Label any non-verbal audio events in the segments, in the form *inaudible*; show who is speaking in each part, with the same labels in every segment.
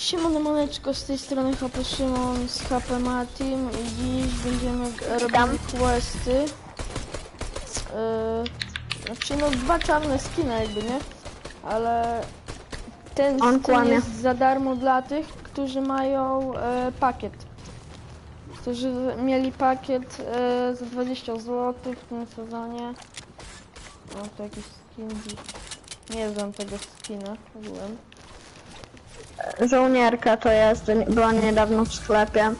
Speaker 1: Siemano Maneczko, z tej strony HP Szymon z HP Matim i dziś będziemy robili questy. Yy, znaczy no dwa czarne skiny jakby, nie? Ale ten
Speaker 2: On
Speaker 1: skin
Speaker 2: kłamie.
Speaker 1: jest za darmo dla tych, którzy mają e, pakiet. Którzy mieli pakiet e, za 20 zł w tym sezonie. O, to jakiś skin. Nie znam tego skina ogółem.
Speaker 2: Żołnierka to jest, była niedawno w sklepie.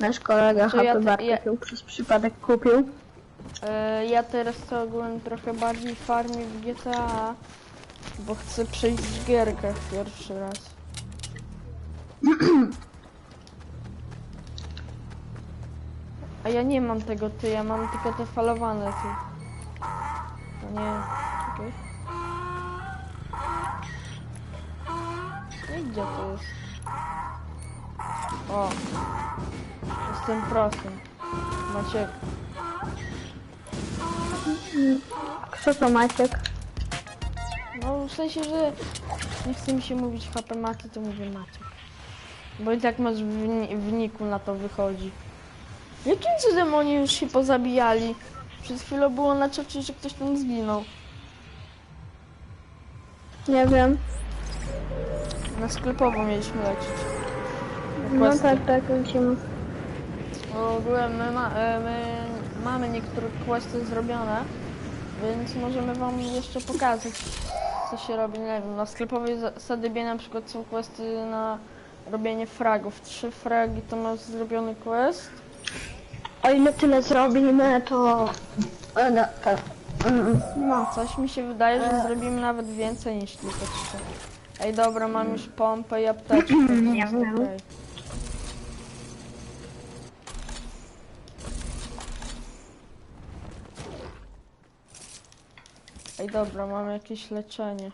Speaker 2: Nasz kolega
Speaker 1: To ja
Speaker 2: HP
Speaker 1: te-
Speaker 2: Bartek
Speaker 1: ja-
Speaker 2: ją przez przypadek kupił.
Speaker 1: E, ja teraz to ogólnie trochę bardziej farmię w GTA, bo chcę przejść w gierkach pierwszy raz. A ja nie mam tego ty, ja mam tylko te falowane ty. To nie, czekaj. No gdzie to jest? O! Jestem prosym. Maciek.
Speaker 2: Kto to Maciek?
Speaker 1: No w sensie, że nie chce mi się mówić HP Mati, to mówię Maciek. Bo i tak masz w, ni- w niku na to wychodzi. Jakim cudem oni już się pozabijali? Przed chwilą było na czacie, że ktoś tam zginął.
Speaker 2: Nie wiem.
Speaker 1: Na sklepową mieliśmy lecieć.
Speaker 2: No tak, tak, lecimy.
Speaker 1: Bo ogółem my, ma, e, my mamy niektóre questy zrobione, więc możemy wam jeszcze pokazać, co się robi. Nie wiem, na sklepowej sadybie na przykład są questy na robienie fragów. Trzy fragi to masz zrobiony quest.
Speaker 2: O ile tyle zrobimy, to... E, no, tak. Mm, No.
Speaker 1: Coś mi się wydaje, że zrobimy nawet więcej niż tylko trzy. Ej, dobra, mam już pompę i apteczkę. *clears throat*
Speaker 2: Nie wiem.
Speaker 1: okej. Ej, dobra, mam jakieś leczenie.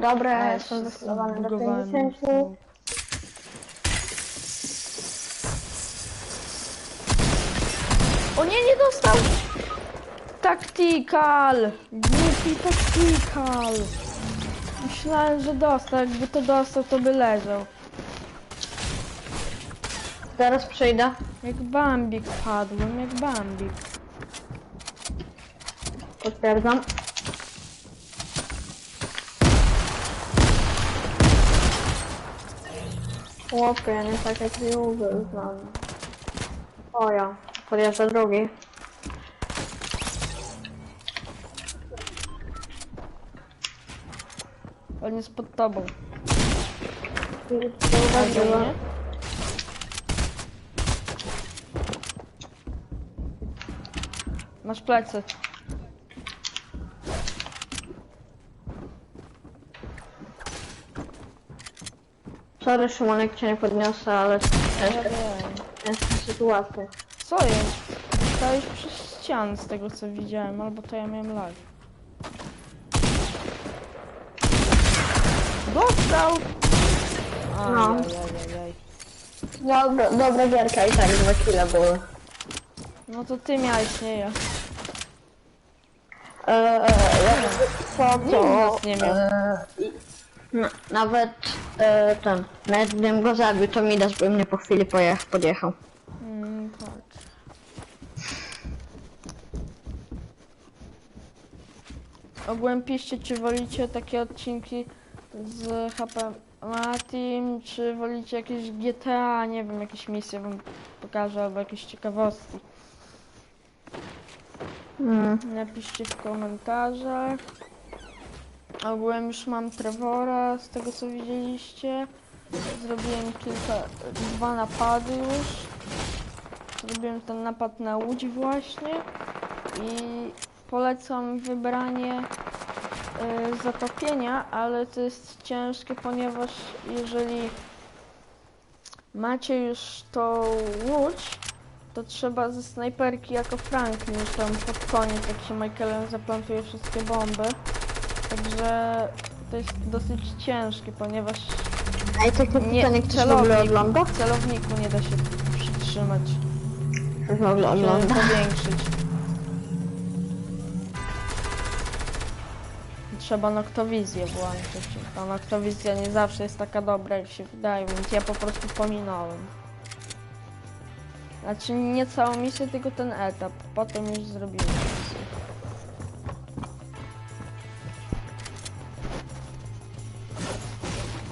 Speaker 2: Dobra, ja
Speaker 1: A,
Speaker 2: jestem
Speaker 1: się
Speaker 2: wystawany do
Speaker 1: zbugowałem.
Speaker 2: 50.
Speaker 1: O nie, nie dostał! Tactical! Głupi tactical! Myślałem, że dostał. Jakby to dostał, to by leżał.
Speaker 2: Zaraz przyjdę.
Speaker 1: Jak Bambik padłem, jak Bambik.
Speaker 2: Potwierdzam. Chłopie, nie tak jak Juve znam. O ja, podjeżdża drugi.
Speaker 1: On jest pod tobą.
Speaker 2: Zauważyła.
Speaker 1: Masz plecy.
Speaker 2: Sorry Szymon, jak cię nie podniosę, ale ciężka, ciężka sytuacja.
Speaker 1: Co jest? Stałeś przez ścianę z tego co widziałem, albo to ja miałem lag. Dostał!
Speaker 2: No.
Speaker 1: Ajajajajaj.
Speaker 2: Dobra, dobra gierka i tak, dwa kile były.
Speaker 1: No to ty miałeś, nie ja.
Speaker 2: Eee, jak co
Speaker 1: Nikt
Speaker 2: to...
Speaker 1: nas nie miał.
Speaker 2: Eee, na, nawet e, ten, nawet gdybym go zabił, to mi dasz, by mnie po chwili pojech, podjechał.
Speaker 1: Mm, tak. Ogółem piszcie, czy wolicie takie odcinki z HP Team, czy wolicie jakieś GTA, nie wiem, jakieś misje wam pokażę, albo jakieś ciekawostki.
Speaker 2: Mm.
Speaker 1: Napiszcie w komentarzach. Ogółem już mam Trevora, z tego co widzieliście. Zrobiłem kilka, dwa napady już. Zrobiłem ten napad na łódź właśnie. I polecam wybranie zatopienia, ale to jest ciężkie, ponieważ jeżeli macie już tą łódź, to trzeba ze snajperki jako Franklin już tam pod koniec, jak się Michaelem zaplantuje wszystkie bomby. Także to jest dosyć ciężkie, ponieważ
Speaker 2: Ej, takie
Speaker 1: nie,
Speaker 2: pytanie, ktoś w ogóle ogląda?
Speaker 1: w celowniku nie da się przytrzymać,
Speaker 2: Ktoś w ogóle ogląda?
Speaker 1: powiększyć. Trzeba noktowizję włączyć. Ta noktowizja nie zawsze jest taka dobra, jak się wydaje, więc ja po prostu pominąłem. Znaczy nie całą misję, tylko ten etap. Potem już zrobiłem misję.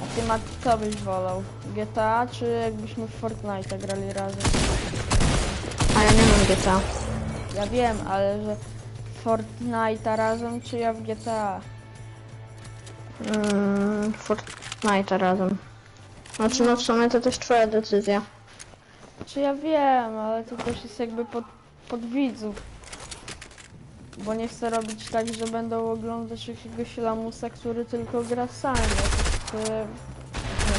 Speaker 1: A ty Mati, co byś wolał? GTA czy jakbyśmy w Fortnite grali razem?
Speaker 2: A ja nie mam GTA.
Speaker 1: Ja wiem, ale że Fortnite razem czy ja w GTA?
Speaker 2: Mm, Fortnite razem. Znaczy no w sumie to też twoja decyzja.
Speaker 1: Czy ja wiem, ale to też jest jakby pod, pod widzów. Bo nie chcę robić tak, że będą oglądać jakiegoś lamusa, który tylko gra sam. E,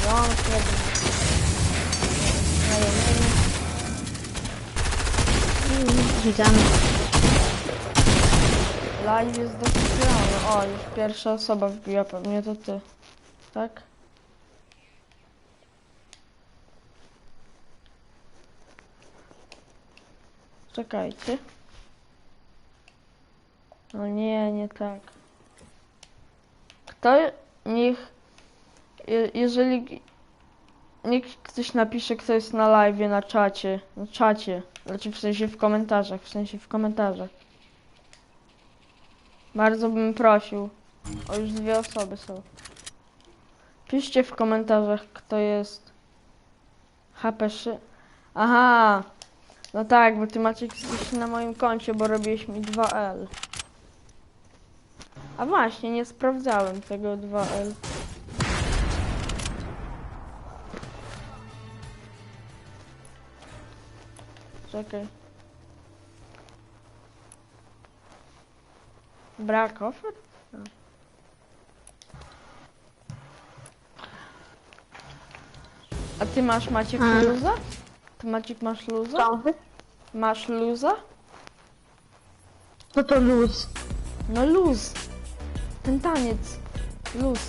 Speaker 1: znający, jakiś znajomy.
Speaker 2: Widzamy.
Speaker 1: Live jest dosypiony. O, już pierwsza osoba wbiła, pewnie to ty. Tak? Czekajcie. No nie, nie tak. Kto niech je- jeżeli niech ktoś napisze kto jest na live na czacie, na czacie, znaczy w sensie w komentarzach, w sensie w komentarzach. Bardzo bym prosił. O, już dwie osoby są. Piszcie w komentarzach, kto jest HP szy... Aha! No tak, bo ty macie jesteś na moim koncie, bo robiłeś mi 2L. A właśnie, nie sprawdzałem tego 2L. Czekaj. Brak ofert? No. A ty masz Maciek
Speaker 2: Mm.
Speaker 1: luza? Ty Maciek masz luza?
Speaker 2: Co?
Speaker 1: Masz luza?
Speaker 2: Co to luz?
Speaker 1: No luz. Ten taniec. Luz.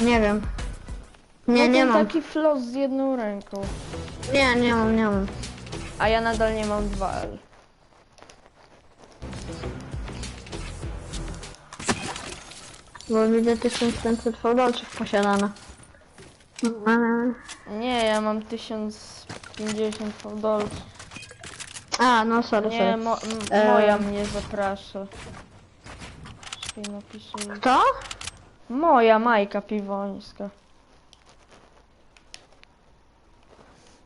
Speaker 2: Nie wiem. Nie,
Speaker 1: no
Speaker 2: nie mam.
Speaker 1: taki flos z jedną ręką.
Speaker 2: Nie, nie mam, nie mam.
Speaker 1: A ja nadal nie mam 2L.
Speaker 2: Bo widzę 1500 fałdolców posiadane. Mm.
Speaker 1: Nie, ja mam 1050 fałdolców.
Speaker 2: A, no sorry,
Speaker 1: Nie,
Speaker 2: sorry.
Speaker 1: mo m-
Speaker 2: Em.
Speaker 1: moja mnie zaprasza. Czekaj, napiszę jej.
Speaker 2: Kto?
Speaker 1: Moja Majka Piwońska.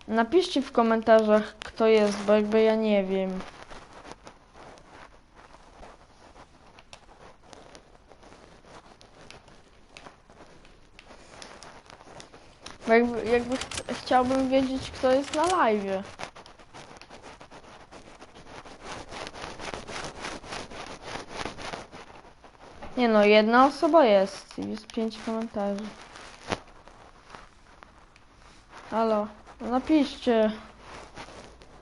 Speaker 1: Napiszcie w komentarzach kto jest, bo jakby ja nie wiem. Jakby, jakby ch chciałbym wiedzieć kto jest na live. Nie no, jedna osoba jest. Jest pięć komentarzy. Halo, no napiszcie.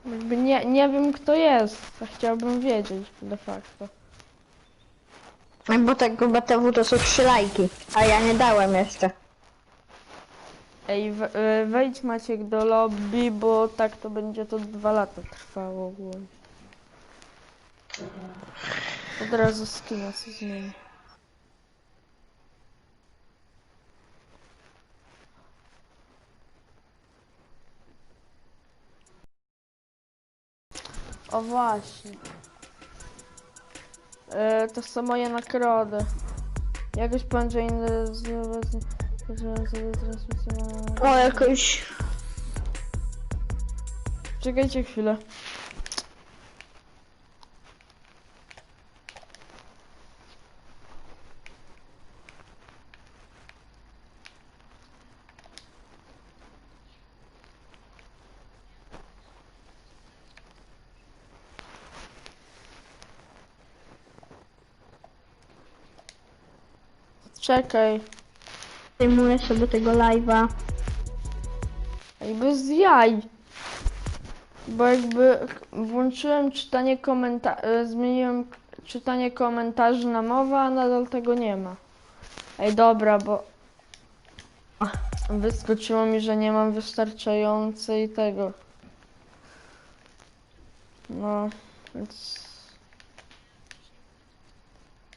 Speaker 1: Jakby nie, nie wiem kto jest, chciałbym wiedzieć de facto.
Speaker 2: Bo tego BTW to są trzy lajki, a ja nie dałem jeszcze.
Speaker 1: Ej, y, wejdź Maciek do lobby, bo tak to będzie to dwa lata trwało ogólnie. Od razu skina się zmieni. O właśnie. E, to są moje nagrody. Jakoś powiem, że inne z- że sobie transmisję...
Speaker 2: O, jakoś...
Speaker 1: Czekajcie chwilę. Czekaj.
Speaker 2: Zdejmuję sobie tego live'a.
Speaker 1: Ej, bez jaj. Bo jakby włączyłem czytanie komentarzy, zmieniłem k- czytanie komentarzy na mowę, a nadal tego nie ma. Ej, dobra, bo wyskoczyło mi, że nie mam wystarczającej tego. No, więc